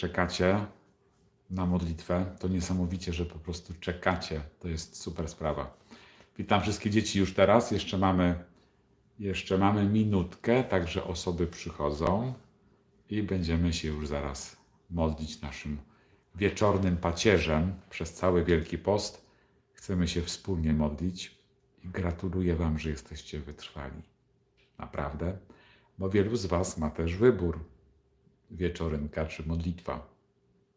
czekacie na modlitwę, to niesamowicie, że po prostu czekacie. To jest super sprawa. Witam wszystkie dzieci już teraz. Jeszcze mamy, jeszcze mamy minutkę, także osoby przychodzą i będziemy się już zaraz modlić naszym wieczornym pacierzem przez cały Wielki Post. Chcemy się wspólnie modlić i gratuluję Wam, że jesteście wytrwali. Naprawdę, bo wielu z Was ma też wybór wieczorynka czy modlitwa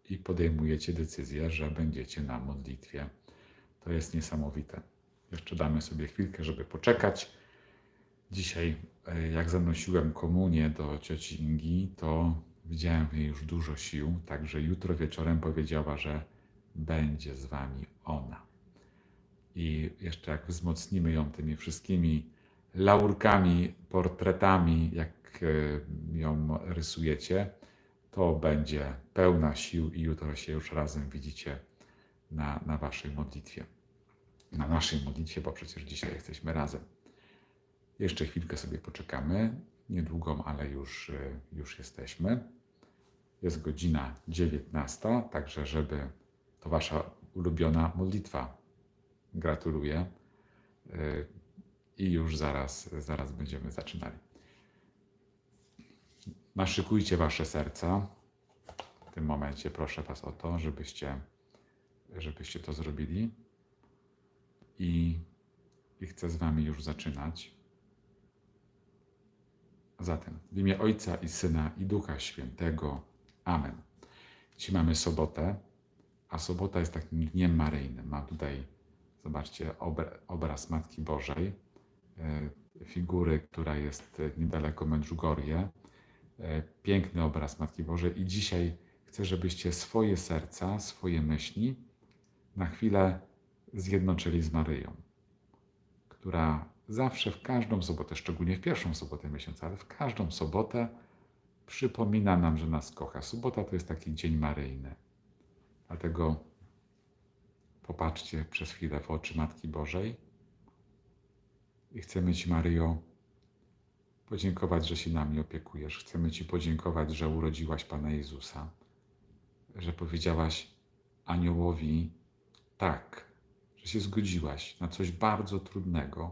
i podejmujecie decyzję, że będziecie na modlitwie. To jest niesamowite. Jeszcze damy sobie chwilkę, żeby poczekać. Dzisiaj, e, jak zanosiłem komunię do cioci Ingi, to widziałem w niej już dużo sił, także jutro wieczorem powiedziała, że będzie z wami ona. I jeszcze jak wzmocnimy ją tymi wszystkimi laurkami, portretami, jak e, ją rysujecie, to będzie pełna sił i jutro się już razem widzicie na, na waszej modlitwie. Na naszej modlitwie, bo przecież dzisiaj jesteśmy razem. Jeszcze chwilkę sobie poczekamy. Niedługą, ale już, e, już jesteśmy. Jest godzina 19, także żeby to wasza ulubiona modlitwa. Gratuluję. I już zaraz, zaraz będziemy zaczynali. Naszykujcie wasze serca. W tym momencie proszę was o to, żebyście, żebyście to zrobili. I, I chcę z wami już zaczynać. Zatem w imię Ojca i Syna i Ducha Świętego. Amen. Dzisiaj mamy sobotę, a sobota jest takim dniem maryjnym. Ma tutaj, zobaczcie, obra- obraz Matki Bożej, figury, która jest niedaleko Medjugorje. E, Piękny obraz Matki Bożej i dzisiaj chcę, żebyście swoje serca, swoje myśli na chwilę zjednoczyli z Maryją, która zawsze w każdą sobotę, szczególnie w pierwszą sobotę miesiąca, ale w każdą sobotę przypomina nam, że nas kocha. Sobota to jest taki dzień maryjny. Dlatego popatrzcie przez chwilę w oczy Matki Bożej i chcemy Ci, Maryjo, podziękować, że się nami opiekujesz. Chcemy Ci podziękować, że urodziłaś Pana Jezusa, że powiedziałaś aniołowi tak, że się zgodziłaś na coś bardzo trudnego.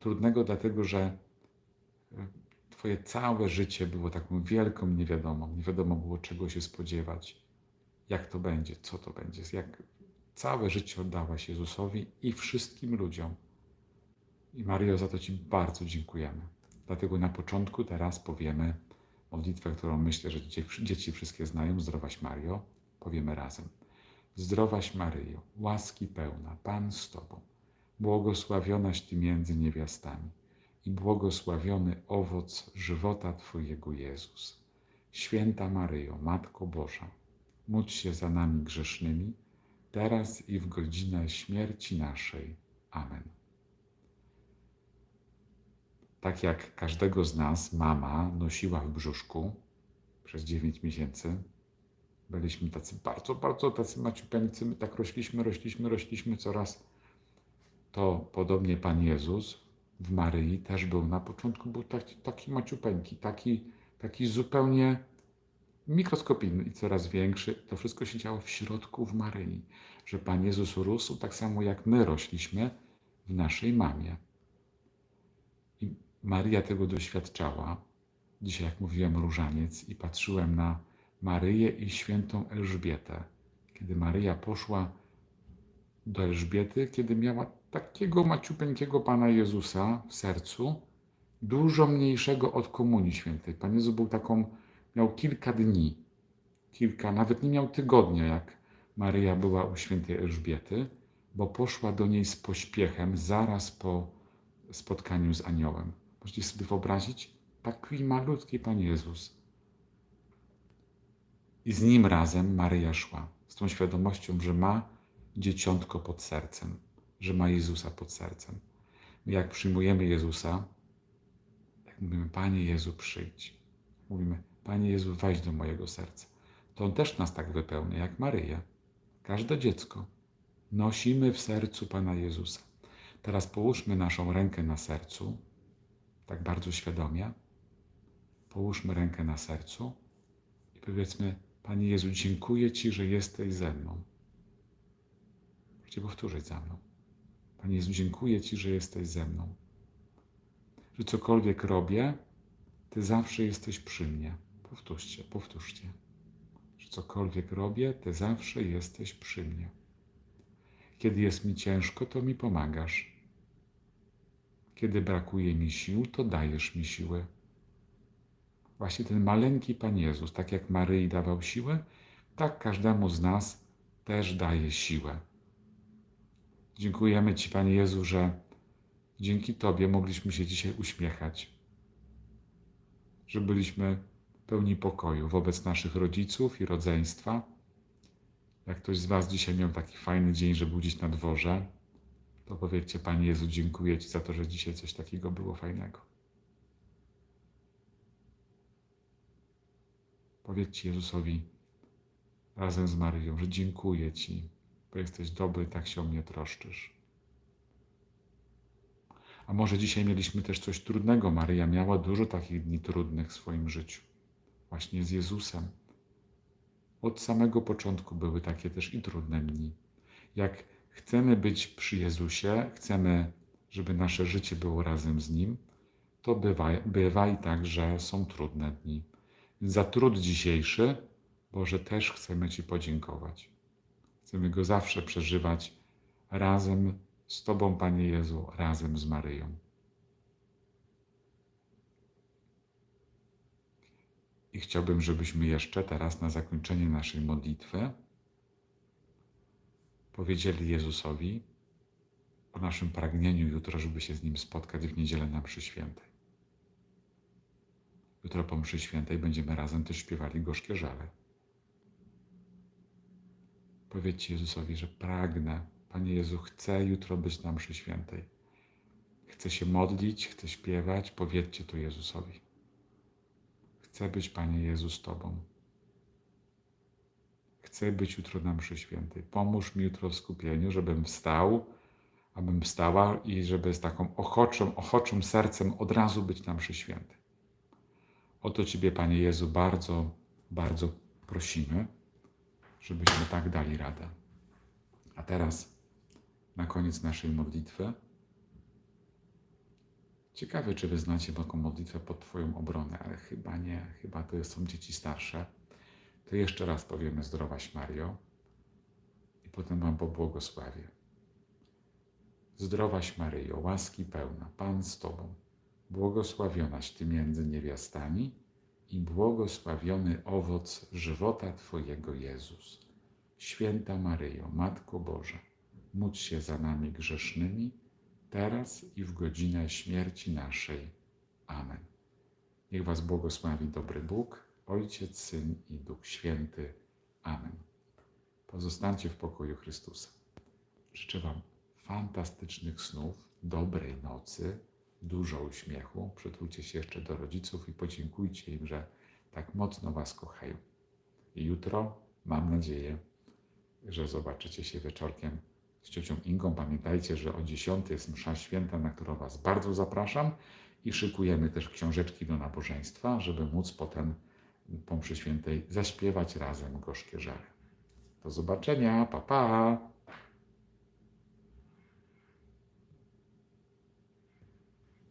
Trudnego dlatego, że e, Twoje całe życie było taką wielką niewiadomą. Nie wiadomo było, czego się spodziewać, jak to będzie, co to będzie. Jak całe życie oddałaś Jezusowi i wszystkim ludziom. I Mario, za to Ci bardzo dziękujemy. Dlatego na początku teraz powiemy modlitwę, którą myślę, że dzieci, wszystkie znają. Zdrowaś Mario. Powiemy razem. Zdrowaś Maryjo, łaski pełna, Pan z Tobą, błogosławionaś Ty między niewiastami i błogosławiony owoc żywota Twojego Jezus. Święta Maryjo, Matko Boża, módl się za nami grzesznymi, teraz i w godzinę śmierci naszej. Amen. Tak jak każdego z nas mama nosiła w brzuszku przez 9 miesięcy, byliśmy tacy bardzo, bardzo tacy maciupeńcy, my tak rośliśmy, rośliśmy, rośliśmy coraz. To podobnie Pan Jezus w Maryi też był. Na początku był taki, taki maciupeńki, taki, taki zupełnie mikroskopijny i coraz większy. To wszystko się działo w środku w Maryi, że Pan Jezus rósł tak samo jak my rośliśmy w naszej mamie. I Maria tego doświadczała. Dzisiaj, jak mówiłem, różaniec i patrzyłem na Maryję i świętą Elżbietę. Kiedy Maryja poszła do Elżbiety, kiedy miała takiego maciupeńkiego Pana Jezusa w sercu, dużo mniejszego od Komunii Świętej. Pan Jezus był taką, miał kilka dni, kilka, nawet nie miał tygodnia, jak Maryja była u świętej Elżbiety, bo poszła do niej z pośpiechem zaraz po spotkaniu z aniołem. Możecie sobie wyobrazić? Taki malutki Pan Jezus. I z nim razem Maryja szła, z tą świadomością, że ma dzieciątko pod sercem, że ma Jezusa pod sercem. My jak przyjmujemy Jezusa, jak mówimy, Panie Jezu, przyjdź. Mówimy, Panie Jezu, wejdź do mojego serca. To On też nas tak wypełnia, jak Maryja. Każde dziecko. Nosimy w sercu Pana Jezusa. Teraz połóżmy naszą rękę na sercu, tak bardzo świadomie. Połóżmy rękę na sercu Powiedzmy, Panie Jezu, dziękuję Ci, że jesteś ze mną. Możecie powtórzyć za mną. Panie Jezu, dziękuję Ci, że jesteś ze mną. Że cokolwiek robię, Ty zawsze jesteś przy mnie. Powtórzcie, powtórzcie. Że cokolwiek robię, Ty zawsze jesteś przy mnie. Kiedy jest mi ciężko, to mi pomagasz. Kiedy brakuje mi sił, to dajesz mi siłę. Właśnie ten maleńki Pan Jezus, tak jak Maryi dawał siłę, tak każdemu z nas też daje siłę. Dziękujemy Ci, Panie Jezu, że dzięki Tobie mogliśmy się dzisiaj uśmiechać, że byliśmy pełni pokoju wobec naszych rodziców i rodzeństwa. Jak ktoś z Was dzisiaj miał taki fajny dzień, że gdzieś na dworze, to powiedzcie, Panie Jezu, dziękuję Ci za to, że dzisiaj coś takiego było fajnego. Powiedzcie Jezusowi razem z Maryją, że dziękuję Ci, bo jesteś dobry, tak się o mnie troszczysz. A może dzisiaj mieliśmy też coś trudnego. Maryja miała dużo takich dni trudnych w swoim życiu, właśnie z Jezusem. Od samego początku były takie też i trudne dni. Jak chcemy być przy Jezusie, chcemy, żeby nasze życie było razem z Nim, to bywa, bywa i tak, że są trudne dni. Za trud dzisiejszy, Boże, też chcemy Ci podziękować. Chcemy go zawsze przeżywać razem z Tobą, Panie Jezu, razem z Maryją. I chciałbym, żebyśmy jeszcze teraz na zakończenie naszej modlitwy powiedzieli Jezusowi o naszym pragnieniu jutro, żeby się z Nim spotkać w niedzielę na mszy świętej. Jutro po mszy świętej będziemy razem też śpiewali gorzkie żale. Powiedzcie Jezusowi, że pragnę, Panie Jezu, chcę jutro być na mszy świętej. Chcę się modlić, chcę śpiewać. Powiedzcie to Jezusowi. Chcę być, Panie Jezu, z Tobą. Chcę być jutro na mszy świętej. Pomóż mi jutro w skupieniu, żebym wstał, abym wstała i żeby z taką ochoczą, ochoczym sercem od razu być na mszy świętej. O to Ciebie, Panie Jezu, bardzo, bardzo prosimy, żebyśmy tak dali radę. A teraz, na koniec naszej modlitwy, ciekawe, czy Wy znacie taką modlitwę pod Twoją obronę, ale chyba nie, chyba to są dzieci starsze. To jeszcze raz powiemy Zdrowaś Mario i potem Wam pobłogosławię. Zdrowaś Maryjo, łaski pełna, Pan z Tobą, błogosławionaś Ty między niewiastami i błogosławiony owoc żywota Twojego Jezus. Święta Maryjo, Matko Boża, módl się za nami grzesznymi, teraz i w godzinę śmierci naszej. Amen. Niech Was błogosławi dobry Bóg, Ojciec, Syn i Duch Święty. Amen. Pozostańcie w pokoju Chrystusa. Życzę Wam fantastycznych snów, dobrej nocy, dużo uśmiechu. Przytulcie się jeszcze do rodziców i podziękujcie im, że tak mocno Was kochają. I jutro, mam nadzieję, że zobaczycie się wieczorkiem z ciocią Ingą. Pamiętajcie, że o 10 jest msza święta, na którą Was bardzo zapraszam i szykujemy też książeczki do nabożeństwa, żeby móc potem po mszy świętej zaśpiewać razem gorzkie żale. Do zobaczenia, pa pa!